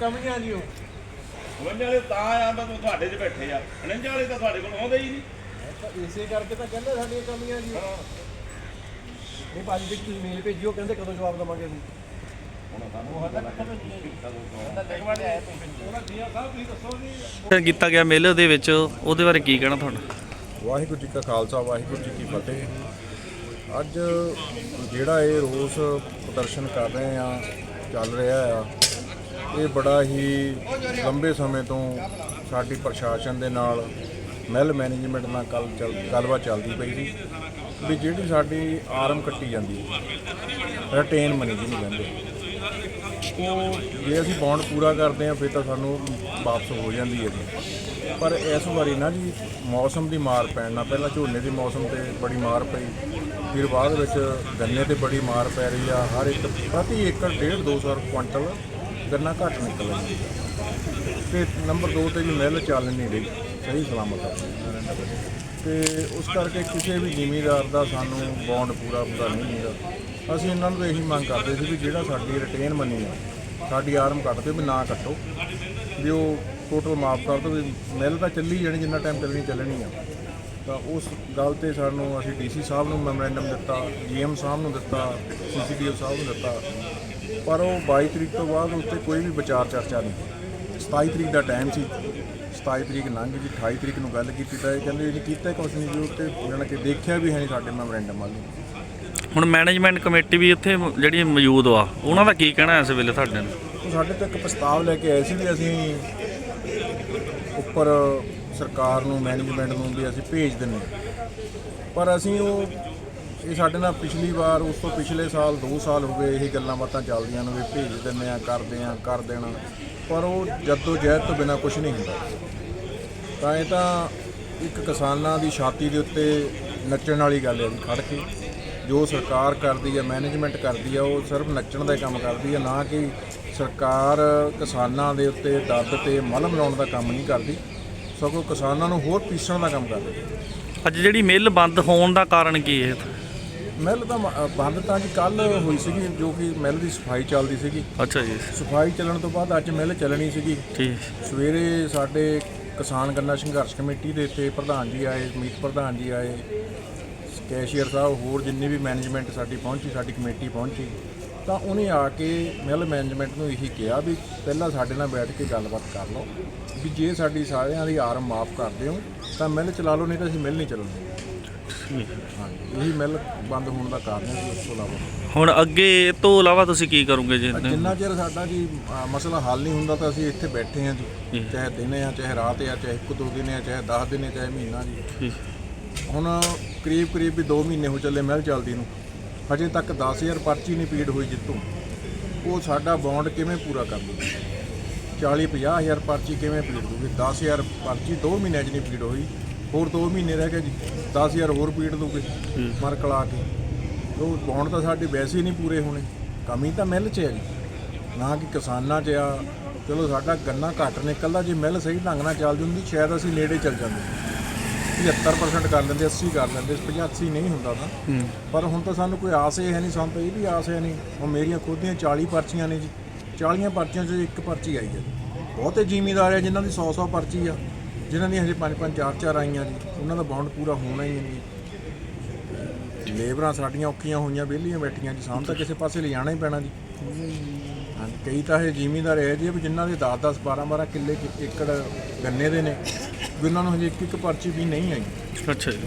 ਕਮੀਆਂ ਜੀ ਉਹ। ਉਣੰਜਾ ਵਾਲੇ ਤਾਂ ਆਂਦਾ ਤੂੰ ਤੁਹਾਡੇ 'ਚ ਬੈਠੇ ਆ। ਉਣੰਜਾ ਵਾਲੇ ਤਾਂ ਤੁਹਾਡੇ ਕੋਲ ਆਉਂਦੇ ਹੀ ਨਹੀਂ। ਇਸੇ ਕਰਕੇ ਤਾਂ ਕਹਿੰਦੇ ਸਾਡੀਆਂ ਕਮੀਆਂ ਜੀ। ਨਹੀਂ ਭਾਜੀ ਵੀ ਤੁਸੀਂ ਮੇਲ ਭੇਜਿਓ ਕਹਿੰਦੇ ਕਦੋਂ ਜਵਾਬ ਦਵਾਂਗੇ ਅਸੀਂ। ਕੀਤਾ ਗਿਆ ਮੇਲੇ ਦੇ ਵਿੱਚ। ਉਹਦੇ ਬਾਰੇ ਕੀ ਕਹਿਣਾ ਤੁਹਾਡਾ? ਵਾਹਿਗੁਰੂ ਜੀ ਕਾ ਖਾਲਸਾ ਵਾਹਿਗੁਰੂ ਜੀ ਕੀ ਫਤਿਹ। ਅੱਜ ਜਿਹੜਾ ਇਹ ਰੋਸ ਪ੍ਰਦਰਸ਼ਨ ਕਰ ਰਹੇ ਆ ਚੱਲ ਰਿਹਾ ਆ ਇਹ ਬੜਾ ਹੀ ਲੰਬੇ ਸਮੇਂ ਤੋਂ ਸਾਡੀ ਪ੍ਰਸ਼ਾਸਨ ਦੇ ਨਾਲ ਮਹਿਲ ਮੈਨੇਜਮੈਂਟ ਨਾਲ ਕੱਲ ਚੱਲ, ਗੱਲਬਾਤ ਚੱਲਦੀ ਪਈ ਸੀ ਵੀ ਜਿਹੜੀ ਸਾਡੀ ਆਰਮ ਕੱਟੀ ਜਾਂਦੀ ਹੈ ਰਟੇਨ ਮਨੀ ਜਿਹਨੂੰ ਕਹਿੰਦੇ ਉਹ ਜੇ ਅਸੀਂ ਬੌਂਡ ਪੂਰਾ ਕਰਦੇ ਹਾਂ, ਫਿਰ ਤਾਂ ਸਾਨੂੰ ਵਾਪਸ ਹੋ ਜਾਂਦੀ ਹੈ ਜੀ। ਪਰ ਇਸ ਵਾਰੀ ਨਾ ਜੀ, ਮੌਸਮ ਦੀ ਮਾਰ ਪੈਣ ਨਾਲ ਪਹਿਲਾਂ ਝੋਨੇ ਦੀ ਮੌਸਮ ਤੇ ਬੜੀ ਮਾਰ ਪਈ, ਫਿਰ ਬਾਅਦ ਵਿੱਚ ਗੰਨੇ ਤੇ ਬੜੀ ਮਾਰ ਪੈ ਰਹੀ ਆ, ਹਰ ਇੱਕ, ਪ੍ਰਤੀ ਏਕੜ 1.5 200 ਕੁਇੰਟਲ ਗੰਨਾ ਘੱਟ ਨਿਕਲਣ ਰਹੀ ਤੇ ਨੰਬਰ 2 ਤੇ ਜੀ ਮਿਲ ਚੱਲ ਨਹੀਂ ਰਹੀ, ਸਹੀ ਸਲਾਮਤ ਆ। ਤੇ ਉਸ ਕਰਕੇ ਕਿਸੇ ਵੀ ਜ਼ਿਮੀਦਾਰ ਦਾ ਸਾਨੂੰ ਬੌਂਡ ਪੂਰਾ ਪੂਰਾ ਨਹੀਂ ਹੈਗਾ ਅਸੀਂ ਇਹਨਾਂ ਨੂੰ ਤਾਂ ਇਹੀ ਮੰਗ ਕਰਦੇ ਸੀ ਵੀ ਜਿਹੜਾ ਸਾਡੀ ਰਿਟੇਨ ਮਨੀ ਆ, ਸਾਡੀ ਆਰਮ ਕੱਟ ਦਿਓ ਵੀ ਨਾ ਕੱਟੋ। ਵੀ ਉਹ ਟੋਟਲ ਮਾਫ ਕਰ ਦਿਓ ਵੀ ਮਿਲ ਤਾਂ ਚੱਲੀ ਜਾਣੀ ਜਿੰਨਾ ਟਾਈਮ ਚੱਲਣੀ ਚੱਲਣੀ ਆ। ਤਾਂ ਉਸ ਗੱਲ ਤੇ ਸਾਨੂੰ ਅਸੀਂ ਡੀਸੀ ਸਾਹਿਬ ਨੂੰ ਮੈਮੋਰੈਂਡਮ ਦਿੱਤਾ ਜੀਐਮ ਸਾਹਿਬ ਨੂੰ ਦਿੱਤਾ ਸੀਸੀਟੀਓ ਸਾਹਿਬ ਨੂੰ ਦਿੱਤਾ। ਪਰ ਉਹ 22 ਤਰੀਕ ਤੋਂ ਬਾਅਦ ਉੱਤੇ ਕੋਈ ਵੀ ਵਿਚਾਰ ਚਰਚਾ ਨਹੀਂ 27 ਤਰੀਕ ਦਾ ਟਾਈਮ ਸੀ। 27 ਤਰੀਕ ਲੰਘ ਗਈ 28 ਤਰੀਕ ਨੂੰ ਗੱਲ ਕੀਤੀ ਤਾਂ ਇਹ ਕਹਿੰਦੇ ਇਹ ਕੀਤਾ ਕੁਛ ਨਹੀਂ ਜੀ ਉੱਤੇ ਜਾਣੀ ਕਿ ਦੇਖਿਆ ਵੀ ਹੈ ਨਹੀਂ ਸਾਡੇ ਮੈਮੋਰੈਂਡਮ ਵੱਲ। ਹੁਣ ਮੈਨੇਜਮੈਂਟ ਕਮੇਟੀ ਵੀ ਇੱਥੇ ਜਿਹੜੀ ਮੌਜੂਦ ਆ ਉਹਨਾਂ ਦਾ ਕੀ ਕਹਿਣਾ ਇਸ ਵੇਲੇ ਤੁਹਾਡੇ ਨੂੰ ਸਾਡੇ ਤੋਂ ਇੱਕ ਪ੍ਰਸਤਾਵ ਲੈ ਕੇ ਆਏ ਸੀ ਵੀ ਅਸੀਂ ਉੱਪਰ ਸਰਕਾਰ ਨੂੰ ਮੈਨੇਜਮੈਂਟ ਨੂੰ ਵੀ ਅਸੀਂ ਭੇਜ ਦਿੰਨੇ ਪਰ ਅਸੀਂ ਉਹ ਇਹ ਸਾਡੇ ਨਾਲ ਪਿਛਲੀ ਵਾਰ, ਉਸ ਤੋਂ ਪਿਛਲੇ ਸਾਲ 2 ਸਾਲ ਹੋ ਗਏ ਇਹ ਗੱਲਾਂ ਬਾਤਾਂ ਚੱਲਦੀਆਂ ਨੇ ਵੀ ਭੇਜ ਦਿੰਨੇ ਆ ਕਰਦੇ ਆ ਕਰ ਦੇਣਾ। ਪਰ ਉਹ ਜੱਦੋ ਜਹਿਦ ਤੋਂ ਬਿਨਾ ਕੁਝ ਨਹੀਂ ਹੁੰਦਾ। ਤਾਂ ਇਹ ਤਾਂ ਇੱਕ ਕਿਸਾਨਾਂ ਦੀ ਛਾਤੀ ਦੇ ਉੱਤੇ ਨੱਚਣ ਵਾਲੀ ਗੱਲ ਹੈ ਜੀ ਖੜ ਕੇ। ਜੋ ਸਰਕਾਰ ਕਰਦੀ ਹੈ ਮੈਨੇਜਮੈਂਟ ਕਰਦੀ ਹੈ, ਉਹ ਸਿਰਫ ਨੱਚਣ ਦਾ ਹੀ ਕੰਮ ਕਰਦੀ ਹੈ, ਨਾ ਕਿ ਸਰਕਾਰ ਕਿਸਾਨਾਂ ਦੇ ਉੱਤੇ ਦਰਦ ਤੇ ਮਲਮ ਲਾਉਣ ਦਾ ਕੰਮ ਨਹੀਂ ਕਰਦੀ। ਸਗੋਂ ਕਿਸਾਨਾਂ ਨੂੰ ਹੋਰ ਪੀਸਣ ਦਾ ਕੰਮ ਕਰਦੀ ਹੈ। ਅੱਜ ਜਿਹੜੀ ਮਿੱਲ ਬੰਦ ਹੋਣ ਦਾ ਕਾਰਨ ਕੀ ਹੈ? ਮਿੱਲ ਤਾਂ ਬੰਦ ਤਾਂ ਜੀ ਕੱਲ ਹੋਈ ਸੀਗੀ ਜੋ ਕਿ ਮਿੱਲ ਦੀ ਸਫ਼ਾਈ ਚੱਲਦੀ ਸੀਗੀ। ਅੱਛਾ ਜੀ। ਸਫ਼ਾਈ ਚੱਲਣ ਤੋਂ ਬਾਅਦ ਅੱਜ ਮਿੱਲ ਚੱਲਣੀ ਸੀਗੀ। ਠੀਕ। ਸਵੇਰੇ ਸਾਡੇ ਕਿਸਾਨ ਗੰਨਾ ਸੰਘਰਸ਼ ਕਮੇਟੀ ਦੇ ਇੱਥੇ ਪ੍ਰਧਾਨ ਜੀ ਆਏ ਮੀਤ ਪ੍ਰਧਾਨ ਜੀ ਆਏ ਕੈਸ਼ੀਅਰ ਸਾਹਿਬ ਹੋਰ ਜਿੰਨੀ ਵੀ ਮੈਨੇਜਮੈਂਟ ਸਾਡੀ ਪਹੁੰਚੀ ਸਾਡੀ ਕਮੇਟੀ ਪਹੁੰਚੀ ਤਾਂ ਉਹਨੇ ਆ ਕੇ ਮਿਲ ਮੈਨੇਜਮੈਂਟ ਨੂੰ ਇਹੀ ਕਿਹਾ ਵੀ ਪਹਿਲਾਂ ਸਾਡੇ ਨਾਲ ਬੈਠ ਕੇ ਗੱਲਬਾਤ ਕਰ ਲਓ ਵੀ ਜੇ ਸਾਡੀ ਸਾਰਿਆਂ ਦੀ ਆਰਮ ਮਾਫ ਕਰਦੇ ਹੋ ਤਾਂ ਮਿਲ ਚਲਾ ਲਓ ਨਹੀਂ ਤਾਂ ਅਸੀਂ ਮਿਲ ਨਹੀਂ ਚੱਲਣ। ਦੇਣੀ ਠੀਕ। ਹਾਂਜੀ ਇਹੀ ਮਿਲ ਬੰਦ ਹੋਣ ਦਾ ਕਾਰਨ ਹੈ ਜੀ, ਉਸ ਤੋਂ ਇਲਾਵਾ। ਹੁਣ ਅੱਗੇ ਇਹ ਤੋਂ ਇਲਾਵਾ ਤੁਸੀਂ ਕੀ ਕਰੋਗੇ ਜੀ ਜਿੰਨਾ ਚਿਰ ਸਾਡਾ ਜੀ ਅ, ਮਸਲਾ ਹੱਲ ਨਹੀਂ ਹੁੰਦਾ ਤਾਂ ਅਸੀਂ ਇੱਥੇ ਬੈਠੇ ਹਾਂ ਜੀ। ਚਾਹੇ ਦਿਨ ਆ ਚਾਹੇ ਰਾਤ ਆ ਚਾਹੇ ਇੱਕ ਦੋ ਦਿਨ ਆ ਚਾਹੇ 10 ਦਿਨ ਆ ਚਾਹੇ ਮਹੀਨਾ ਜੀ। ਠੀਕ। ਹੁਣ ਕਰੀਬ ਕਰੀਬ ਵੀ 2 ਮਹੀਨੇ ਹੋ ਚੱਲੇ ਮਿਲ ਚੱਲਦੀ ਨੂੰ। ਹਜੇ ਤੱਕ 10000 ਪਰਚੀ ਨਹੀਂ ਪੀੜ ਹੋਈ ਜਿੱਤੋਂ। ਉਹ ਸਾਡਾ ਬੌਂਡ ਕਿਵੇਂ ਪੂਰਾ ਕਰ ਦੂਗੀ? 40 50000 ਪਰਚੀ ਕਿਵੇਂ ਪੀੜ ਦੂਗੀ 10000 ਪਰਚੀ 2 ਮਹੀਨਿਆਂ 'ਚ ਨਹੀਂ ਪੀੜ ਹੋਈ। ਹੋਰ 2 ਮਹੀਨੇ ਰਹਿ ਗਏ ਜੀ 10000 ਹੋਰ ਪੀੜ ਦੂਗੇ ਮਰ ਕਲਾ ਕੇ। ਉਹ ਬੌਂਡ ਤਾਂ ਸਾਡੇ ਵੈਸੇ ਹੀ ਨਹੀਂ ਪੂਰੇ ਹੋਣੇ ਕਮੀ ਤਾਂ ਮਿਲ 'ਚ ਹੈ ਜੀ। ਨਾ ਕਿ ਕਿਸਾਨਾਂ 'ਚ ਆ ਚਲੋ ਸਾਡਾ ਗੰਨਾ ਘੱਟ ਨਿਕਲਦਾ ਜੇ ਮਿਲ ਸਹੀ ਢੰਗ ਨਾਲ ਚੱਲ ਜਾਂਦੀ ਸ਼ਾਇਦ ਅਸੀਂ ਨੇੜੇ ਚੱਲ ਜਾਂਦੇ। 75% ਕਰ ਲੈਂਦੇ 80 ਕਰ ਲੈਂਦੇ 85 ਨਹੀਂ ਹੁੰਦਾ ਤਾਂ। ਪਰ ਹੁਣ ਤਾਂ ਸਾਨੂੰ ਕੋਈ ਆਸ ਹੀ ਹੈ ਨਹੀਂ ਸਾਨੂੰ ਤਾਂ ਇਹ ਵੀ ਆਸ ਹੈ ਨਹੀਂ ਹੁਣ ਮੇਰੀਆਂ ਖੁਦ ਦੀਆਂ 40 ਪਰਚੀਆਂ ਨੇ ਜੀ। 40 ਪਰਚੀਆਂ 'ਚੋਂ ਇੱਕ ਪਰਚੀ ਆਈ ਹੈ ਬਹੁਤੇ ਜ਼ਿਮੀਦਾਰ ਆ ਜਿਨ੍ਹਾਂ ਦੀ 100 100 ਪਰਚੀ ਆ। ਜਿਨ੍ਹਾਂ ਦੀਆਂ ਹਜੇ 5 5 4 4 ਆਈਆਂ ਜੀ, ਉਹਨਾਂ ਦਾ ਬੌਂਡ ਪੂਰਾ ਹੋਣਾ ਹੀ ਹੈ ਜੀ। ਲੇਬਰਾਂ ਸਾਡੀਆਂ ਔਖੀਆਂ ਹੋਈਆਂ, ਵਿਹਲੀਆਂ ਬੈਠੀਆਂ ਜੀ ਸਾਨੂੰ ਤਾਂ ਕਿਸੇ ਪਾਸੇ ਲਿਜਾਣਾ ਹੀ ਪੈਣਾ ਜੀ। ਹਾਂਜੀ ਕਈ ਤਾਂ ਇਹ ਜ਼ਿਮੀਦਾਰ ਇਹ ਜਿਹੇ ਵੀ ਜਿਨ੍ਹਾਂ ਦੇ 10 10 12 12 ਕਿੱਲੇ ਏਕੜ ਗੰਨੇ ਦੇ ਨੇ, ਵੀ ਉਹਨਾਂ ਨੂੰ ਹਜੇ ਇੱਕ ਇੱਕ ਪਰਚੀ ਵੀ ਨਹੀਂ ਆਈ। ਅੱਛਾ ਜੀ।